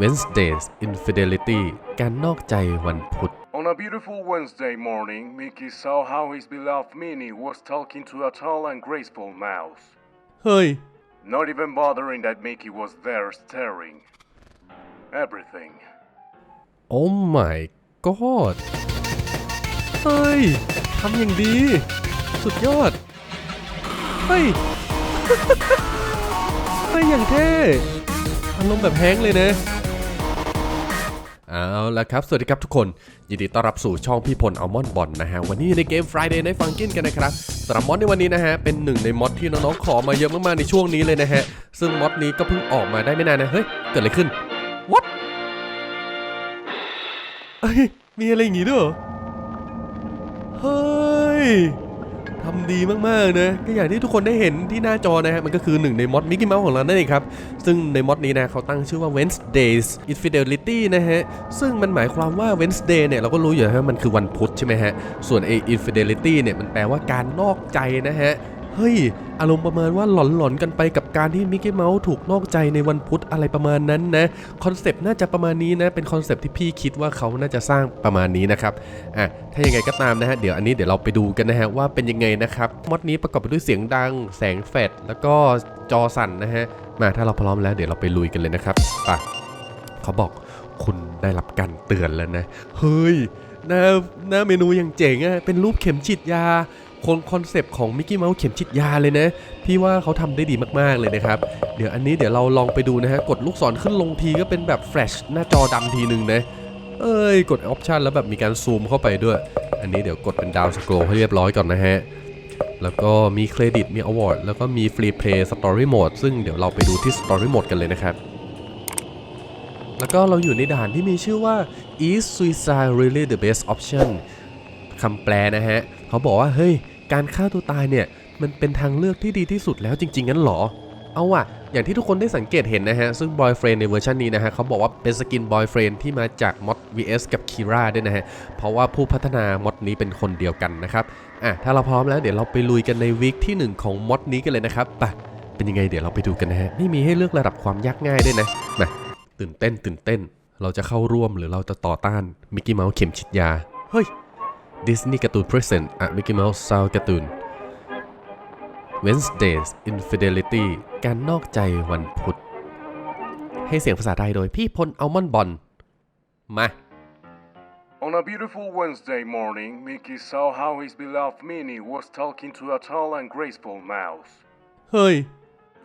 Wednesday's Infidelity การนอกใจวันพุธ On a beautiful Wednesday morning, Mickey saw how his beloved Minnie was talking to a tall and graceful mouse. เฮ้ย Not even bothering that Mickey was there staring. Everything. Oh my god เฮ้ย ทำอย่างดี สุดยอด เฮ้ย เฮ้ย อย่างเท่อารมณ์แบบแฮงค์เลยนะ เอาละครับ สวัสดีครับทุกคน ยินดีต้อนรับสู่ช่องพี่พลอัลมอนบอลนะฮะ วันนี้ในเกม Friday Night Funkin' กันนะครับสำหรับมอดในวันนี้นะฮะ เป็นหนึ่งในมอดที่น้องๆขอมาเยอะมากๆในช่วงนี้เลยนะฮะ ซึ่งมอดนี้ก็เพิ่งออกมาได้ไม่นานนะ เฮ้ย เกิดอะไรขึ้น What เอ้ยมีอะไรอย่างงี้ด้วยเหรอเฮ้ย ทำดีมากๆนะก็อย่างที่ทุกคนได้เห็นที่หน้าจอนะฮะมันก็คือหนึ่งในมอดมิกกี้เมาส์ของเรานั่นเองครับ ซึ่งในมอดนี้นะเขาตั้งชื่อว่า Wednesdays Infidelity นะฮะ ซึ่งมันหมายความว่า Wednesday เนี่ยเราก็รู้อยู่แล้วว่ามันคือวันพุธใช่ไหมฮะ ส่วนไอ้ Infidelity เนี่ยมันแปลว่าการนอกใจนะฮะ เฮ้ย อารมณ์ประมาณว่าหลอนๆกันไปกับการที่มิกกี้เมาส์ถูกนอกใจในวันพุธอะไรประมาณนั้นนะคอนเซปต์น่าจะประมาณนี้นะเป็นคอนเซปต์ที่พี่คิดว่าเขาน่าจะสร้างประมาณนี้นะครับอะถ้ายังไงก็ตามนะฮะเดี๋ยวอันนี้เดี๋ยวเราไปดูกันนะฮะว่าเป็นยังไงนะครับมอดนี้ประกอบไปด้วยเสียงดัง แสงแฟลชแล้วก็จอสั่นนะฮะมาถ้าเราพร้อมแล้วเดี๋ยวเราไปลุยกันเลยนะครับไปเขาบอกคุณได้รับการเตือนแล้วนะเฮ้ยหน้าหน้าเมนูอย่างเจ๋งอะเป็นรูปเข็มฉีดยา คนคอนเซปต์ของมิกกี้เมาส์เข็มฉีดยาเลยนะ พี่ว่าเขาทำได้ดีมากๆเลยนะครับ เดี๋ยวอันนี้เดี๋ยวเราลองไปดูนะฮะ กดลูกศรขึ้นลงทีก็เป็นแบบแฟลชหน้าจอดำทีหนึ่งนะ เอ้ย กดออปชันแล้วแบบมีการซูมเข้าไปด้วย อันนี้เดี๋ยวกดเป็นดาวสโครให้เรียบร้อยก่อนนะฮะ แล้วก็มีเครดิตมีอวอร์ดแล้วก็มีฟรีเพลย์สตอรี่โหมดซึ่งเดี๋ยวเราไปดูที่สตอรี่โหมดกันเลยนะครับแล้วก็เราอยู่ในด่านที่มีชื่อว่า is suicide really the best option คำแปลนะฮะ เขาบอกว่า เฮ้ย การฆ่าตัวตายเนี่ยมันเป็นทางเลือกที่ดีที่สุดแล้วจริง ๆ งั้นเหรอ เอาว่ะอย่างที่ทุกคนได้สังเกตเห็นนะฮะ ซึ่ง Boyfriend ในเวอร์ชันนี้นะฮะเขาบอกว่าเป็นสกิน Boyfriend ที่มาจากมอด vs กับ Kira ด้วยนะฮะ เพราะว่าผู้พัฒนามอดนี้เป็นคนเดียวกันนะครับอะถ้าเราพร้อมแล้วเดี๋ยวเราไปลุยกันในวีคที่ 1 ของมอดนี้กันเลยนะครับไปเป็นยังไงเดี๋ยวเราไปดูกันนะฮะนี่มีให้เลือกระดับความยากง่ายด้วยนะมาตื่นเต้นตื่นเต้น เราจะเข้าร่วมหรือเราจะต่อต้านมิกกี้เมาส์เข็มฉีดยาเฮ้ย ดิสนีย์การ์ตูน present อะมิกกี้เมาส์ซาวการ์ตูน Wednesdays Infidelity การนอกใจวันพุธ ให้เสียงภาษาไทยโดยพี่พลอัลมอนบอลมา On a beautiful Wednesday morning, Mickey saw how his beloved Minnie was talking to a tall and graceful mouse. เฮ้ย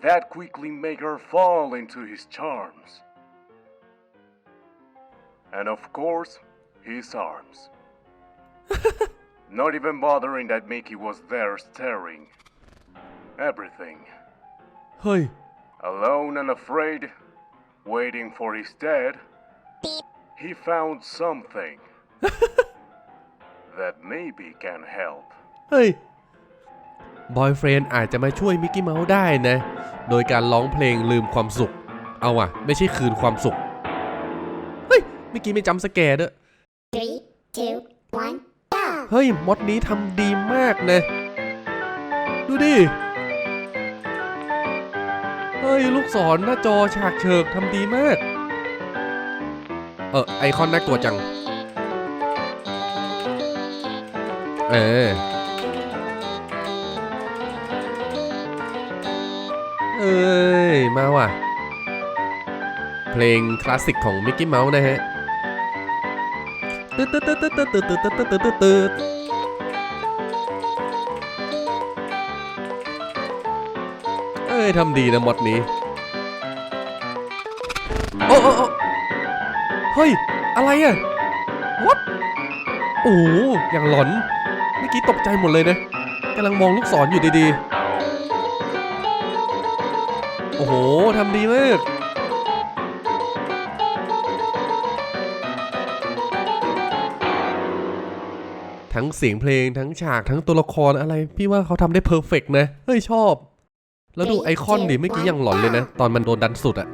That quickly made her fall into his charms. And of course, his arms. Not even bothering that Mickey was there staring. Everything. เฮ้ย Alone and afraid, waiting for his dad, he found something that maybe can help. เฮ้ย บอยเฟรนอาจจะมาช่วยมิกกี้เมาส์ได้นะ โดยการร้องเพลงลืมความสุข เอาอะไม่ใช่คืนความสุข เฮ้ยเมื่อกี้ไม่จำสแกร์ด้วย Three, two, one, go! เฮ้ยมดนี้ทำดีมากนะดูดิ เฮ้ย ลูกศรหน้าจอฉากเฉิกทำดีมาก เออ ไอคอนน่ากลัวจัง เออเอ้ย มาว่ะ เพลงคลาสสิกของมิกกี้เมาส์นะฮะ ตึ๊ดตึ๊ดตึ๊ดตึ๊ดตึ๊ดตึ๊ดตึ๊ดตึ๊ดตึ๊ดตึ๊ดเอ้ยทำดีนะมดนี้ โอ้โอ้เฮ้ย อะไรอะ what โอ้อย่างหลอนเมื่อกี้ตกใจหมดเลยนะกำลังมองลูกศรออยู่ดีๆ โอ้โหทำดีมาก ทั้งเสียงเพลงทั้งฉากทั้งตัวละครอะไร พี่ว่าเขาทำได้เพอร์เฟกนะ เฮ้ยชอบ แล้วดูไอคอนดิเมื่อกี้ยังหลอนเลยนะ ตอนมันโดนดันสุดอะ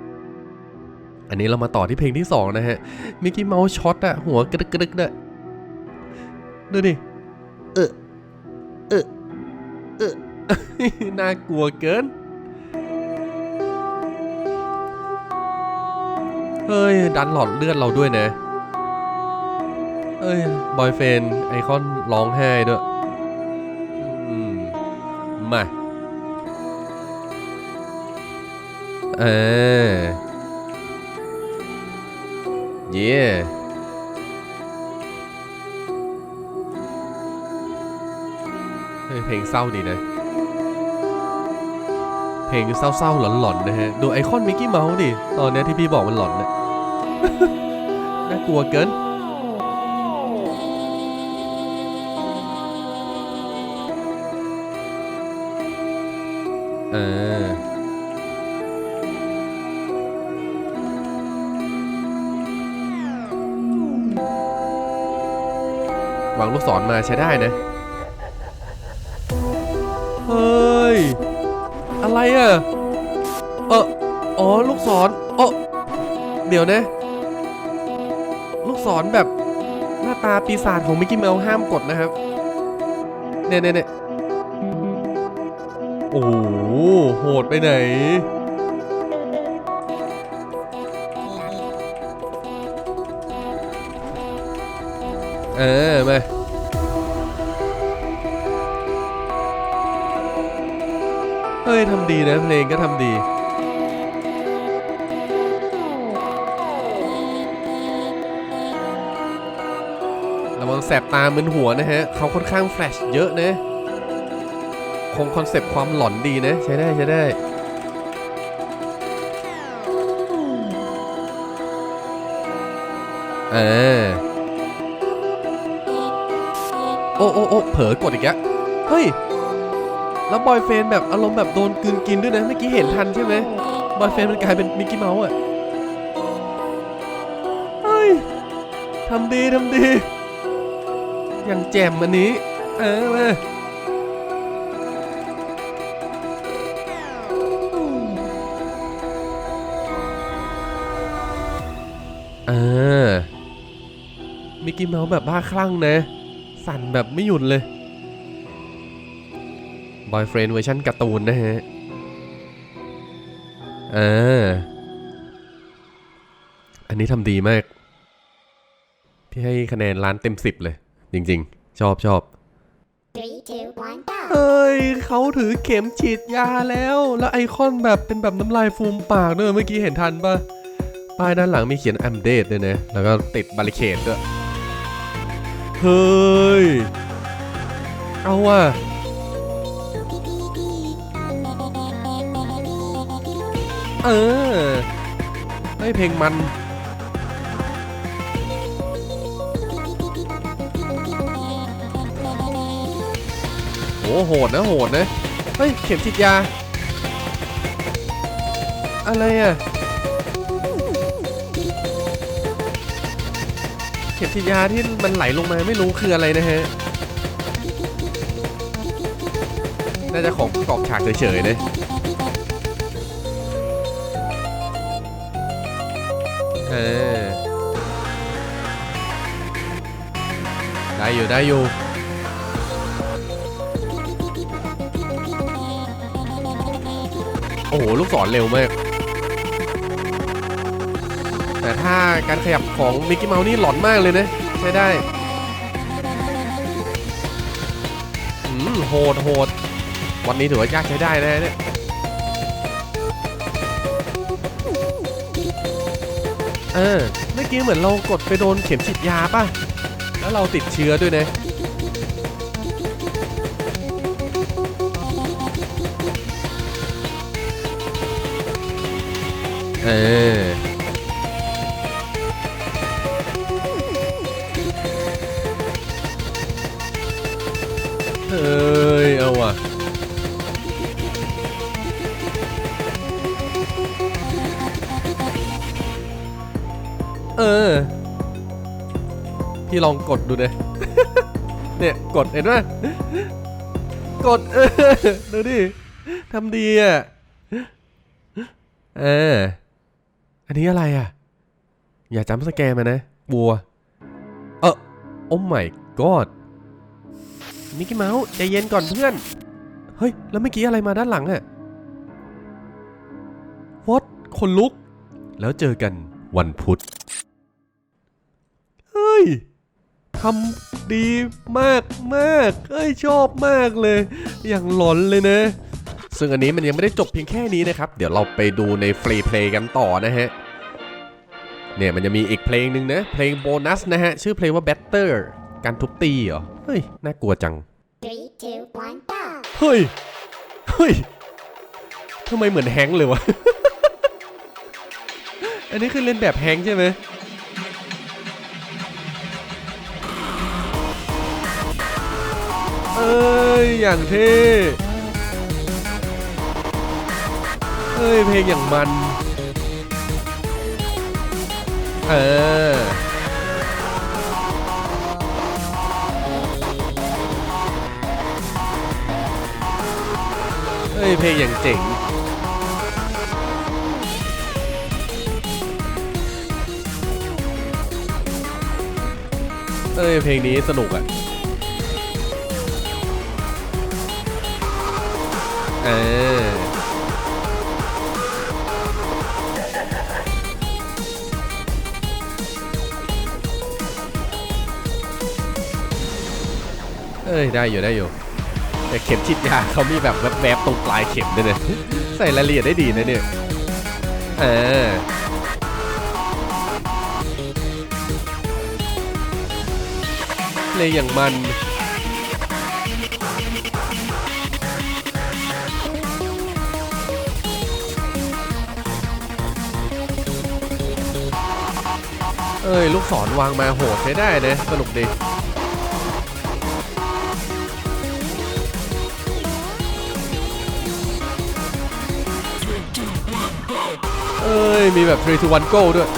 อันนี้เรามาต่อที่เพลงที่ 2 นะฮะมิกกี้เมาส์ช็อตอะหัวกระดึกกระดึกเด้อดูดิเออเออเออน่ากลัวเกินเฮ้ย ดันหลอดเลือดเราด้วยนะ เอ้ยบอยเฟนไอคอนร้องไห้ด้วยอืมมาเออเย่เพลงเศร้าดีนะ เพลงเศร้าๆหลอนๆนะฮะ ดูไอคอนมิกกี้เมาส์ดิ ตอนเนี้ยที่พี่บอกมันหลอนนะ น่ากลัวเกิน เออ วางลูกศรมาใช้ได้นะ เฮ้ย อะไรอะ เอออ๋อ ลูกศรเออเดี๋ยวนะ ลูกศรแบบหน้าตาปีศาจของมิกกี้เมลห้ามกดนะครับ เนี่ยเนี่ยเน่ อ้โหโหดไปไหน เออมาเฮ้ยทำดีนะเพลงก็ทำดีระวังแสบตามึนหัวนะฮะ เขาค่อนข้างแฟลชเยอะนะ คงคอนเซปต์ความหลอนดีนะ ใช้ได้ใช้ได้เออโอ้โอ้โอ้เผลอกดอีกแล้วเฮ้ย แล้วบอยเฟนแบบอารมณ์แบบโดนกลืนกินด้วยนะ เมื่อกี้เห็นทันใช่ไหมบอยเฟนมันกลายเป็นมิกกี้เมาส์อะเฮ้ยทำดีทำดี อย่างแจ่มอันนี้ เออมา เออมิกกี้เมาส์แบบบ้าคลั่งนะ สั่นแบบไม่หยุดเลยบอยเฟรนเวอร์ชันการ์ตูนนะฮะเอออันนี้ทำดีมาก พี่ให้คะแนนล้านเต็มสิบเลย จริงๆ ชอบชอบ Three, two, one, go. เอ้ยเขาถือเข็มฉีดยาแล้ว แล้วไอคอนแบบเป็นแบบน้ำลายฟูมปากด้วยเมื่อกี้เห็นทันปะ ป้ายด้านหลังมีเขียน I'm dead ด้วยนะ แล้วก็ติดบาริเคดด้วย เฮ้ย เอาว่ะเออเฮ้ยเพลงมัน โอ้โหดนะโหดนะ เฮ้ย เข็มฉีดยา อะไรอะ ข็มฉีดยาที่มันไหลลงมาไม่รู้คืออะไรนะฮะ น่าจะของประกอบฉากเฉยๆนะเออได้อยู่ได้อยู่โอ้โห ลูกศรเร็วมาก แต่ถ้าการขยับของมิกกี้เมาส์นี่หลอนมากเลยนะ ใช้ได้โหดโหดวันนี้ถือว่ายากใช้ได้นะเนี่ยเออเมื่อกี้เหมือนเรากดไปโดนเข็มฉีดยาป่ะ แล้วเราติดเชื้อด้วยนะเออ ยเอาว่ะเออ พี่ลองกดดูเลยเนี่ยกดเห็นไหมกดเออดูดิทำดีอะเออ อันนี้อะไรอะ อย่าจำสแกมมานะ บัว เออโอ้ my god มิกกี้เมาส์ใจเย็นก่อนเพื่อน เฮ้ย แล้วเมื่อกี้อะไรมาด้านหลังอะ what คนลุก แล้วเจอกันวันพุธ เฮ้ยทำดีมากมากเอ้ยชอบมากเลย อย่างหลอนเลยนะ ซึ่งอันนี้มันยังไม่ได้จบเพียงแค่นี้นะครับ เดี๋ยวเราไปดูในฟรีเพลย์กันต่อนะฮะเนี่ยมันจะมีอีกเพลงหนึ่งนะ เพลงโบนัสนะฮะ ชื่อเพลงว่า Better การทุบตีเหรอ เฮ้ย น่ากลัวจัง Three, two, one, go. เฮ้ย เฮ้ยทำไมเหมือนแฮงค์เลยวะ อันนี้คือเล่นแบบแฮงค์ใช่ไหมเอ้ย อย่างเท่เอ้ย เพลงอย่างมัน เออ เอ้ยเพลงอย่างเจ๋งเอ้ยเพลงนี้สนุกอะ เออเอ้ยได้อยู่ได้อยู่ แต่เข็มฉีดยาเขามีแบบแวบๆตรงปลายเข็มด้วยเนะใส่รายละเอียดได้ดีนะเนี่ยเออเลยอย่างมันเอ้ย ลูกศรวางมาโหดใช้ได้นะสนุกดี ย มีแบบ3 to 1 go ด้วย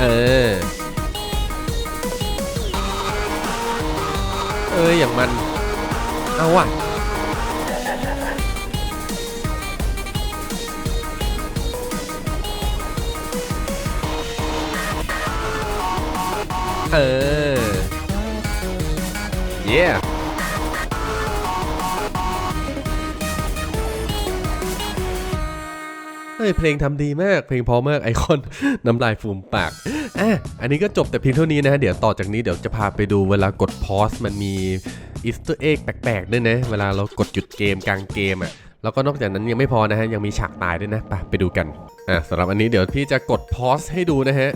เออ เอ้ย อย่างมัน เอาว่ะเออ yeah ยเพลงทำดีมาก เพลงพอมากไอคอนน้ำลายฟูมปากอะอันนี้ก็จบแต่เพียงเท่านี้นะเดี๋ยวต่อจากนี้เดี๋ยวจะพาไปดูเวลากดพอสมันมีอีสต์เอ็กแปลกๆด้วยนะเวลาเรากดหยุดเกมกลางเกมอะแล้วก็นอกจากนั้นยังไม่พอนะฮะยังมีฉากตายด้วยนะไปไปดูกันอะสำหรับอันนี้เดี๋ยวพี่จะกดพอสให้ดูนะฮะ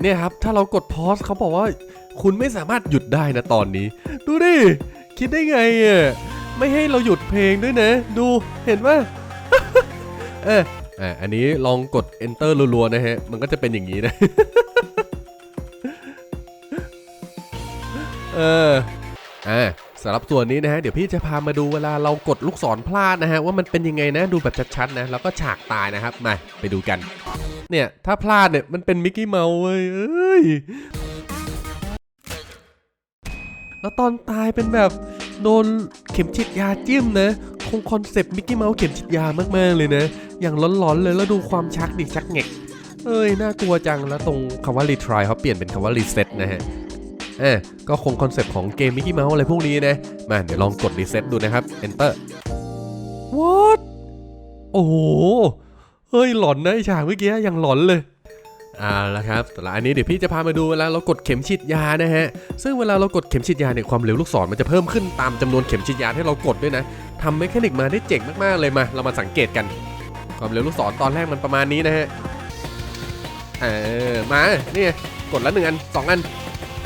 เนี่ยครับถ้าเรากดพอสเขาบอกว่า คุณไม่สามารถหยุดได้นะตอนนี้ ดูดิคิดได้ไงอะไม่ให้เราหยุดเพลงด้วยนะ ดูเห็นปะเออ อะอันนี้ลองกด enter รัวๆนะฮะ มันก็จะเป็นอย่างนี้นะ เออ อ่าสำหรับส่วนนี้นะฮะ เดี๋ยวพี่จะพามาดูเวลาเรากดลูกศรพลาดนะฮะ ว่ามันเป็นยังไงนะ ดูแบบชัดๆนะ แล้วก็ฉากตายนะครับ มา ไปดูกัน เนี่ย ถ้าพลาดเนี่ย มันเป็นมิกกี้เมาส์เว้ยเอ้ย แล้วตอนตายเป็นแบบโดนเข็มฉีดยาจิ้มนะ คงคอนเซปต์มิกกี้เมาส์เข็มฉีดยามากๆเลยนะ อย่างร้อนๆเลยแล้วดูความชักดิชักเหงกเอ้ย น่ากลัวจังแล้วตรงคำว่า retry เขาเปลี่ยนเป็นคำว่า reset นะฮะเอ่ก็คงคอนเซปต์ของเกมมิกกี้เมาส์อะไรพวกนี้นะ มาเดี๋ยวลองกด reset ดูนะครับ enter what โอ้โหเฮ้ยหลอนนะไอฉากเมื่อกี้ยังหลอนเลยเอาละครับแต่ละอันนี้เดี๋ยวพี่จะพามาดูเวลาเรากดเข็มฉีดยานะฮะ ซึ่งเวลาเรากดเข็มฉีดยาเนี่ยความเร็วลูกศรมันจะเพิ่มขึ้นตามจำนวนเข็มฉีดยาที่เรากดด้วยนะ ทำแมคานิกมาได้เจ๋งมากๆเลยมา เรามาสังเกตกัน ความเร็วลูกศรตอนแรกมันประมาณนี้นะฮะ เออ มาเนี่ไงกดละหนึ่งอันสองอัน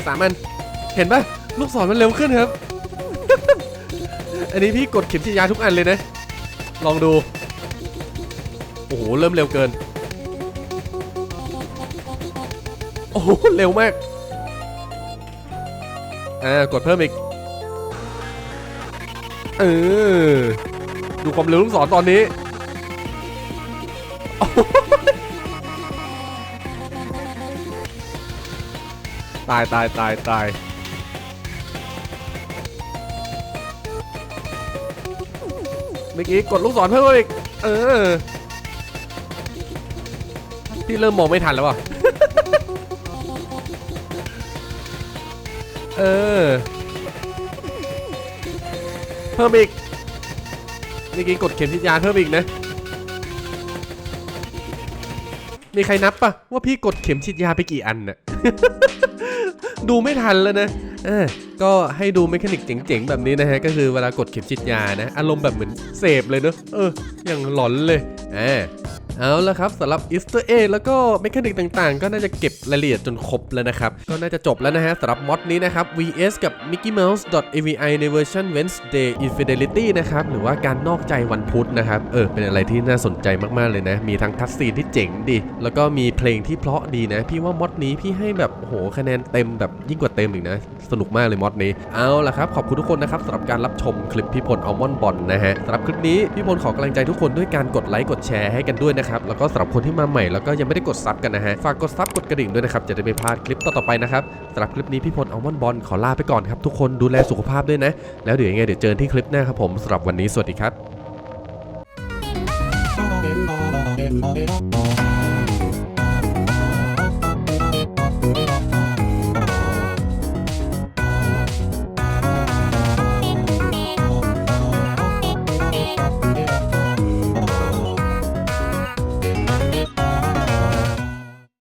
สามอัน เห็นปะลูกศรมันเร็วขึ้นครับ อันนี้พี่กดเข็มฉีดยาทุกอันเลยนะ ลองดู โอ้โห เริ่มเร็วเกิน โอ้โห เร็วมาก อ่า กดเพิ่มอีก เออ ดูความเร็วลูกศรตอนนี้ ตายตายตายตายเมื่อกี้กดลูกศรเพิ่มอีก เออ พี่เริ่มมองไม่ทันแล้วว่ะ เออ เพิ่มอีกนี่กี้กดเข็มทิศยาเพิ่มอีกนะ มีใครนับปะว่าพี่กดเข็มฉีดยาไปกี่อันน่ะ ดูไม่ทันแล้วนะเออก็ให้ดูเมคานิกเจ๋งๆ แบบนี้นะฮะ ก็คือเวลากดเข็มฉีดยานะ อารมณ์แบบเหมือนเสพเลยเนอะเออ อย่างหลอนเลยอ่า เอาละครับสำหรับอีสเตอร์เอแล้วก็เมคานิกต่างๆ ก็น่าจะเก็บรายละเอียดจนครบแล้วนะครับ ก็น่าจะจบแล้วนะฮะสำหรับมอดนี้นะครับ vs กับ mickey mouse avi ในเวอร์ชัน wednesday infidelity นะครับหรือว่าการนอกใจวันพุธนะครับเออเป็นอะไรที่น่าสนใจมากๆเลยนะ มีทั้งคัสซีนที่เจ๋งดี แล้วก็มีเพลงที่เพราะดีนะ พี่ว่ามอดนี้พี่ให้แบบโอ้โหคะแนนเต็มแบบยิ่งกว่าเต็มอีกนะ สนุกมากเลยมอดนี้เอาละครับขอบคุณทุกคนนะครับสำหรับการรับชมคลิปพี่พลอัลมอนบอลนะฮะสำหรับคลิปนี้พี่พลขอกำลังใจทุกคนด้วยการกดไลค์กดแชร์ให้กันด้วยนะครับ แล้วก็สำหรับคนที่มาใหม่แล้วก็ยังไม่ได้กดซับกันนะฮะ ฝากกดซับกดกระดิ่งด้วยนะครับ จะได้ไม่พลาดคลิปต่อๆไปนะครับสำหรับคลิปนี้พี่พลอัลมอนบอลขอลาไปก่อนครับทุกคนดูแลสุขภาพด้วยนะ แล้วเดี๋ยวยังไงเดี๋ยวเจอกันที่คลิปหน้าครับผมสำหรับวันนี้สวัสดีครับ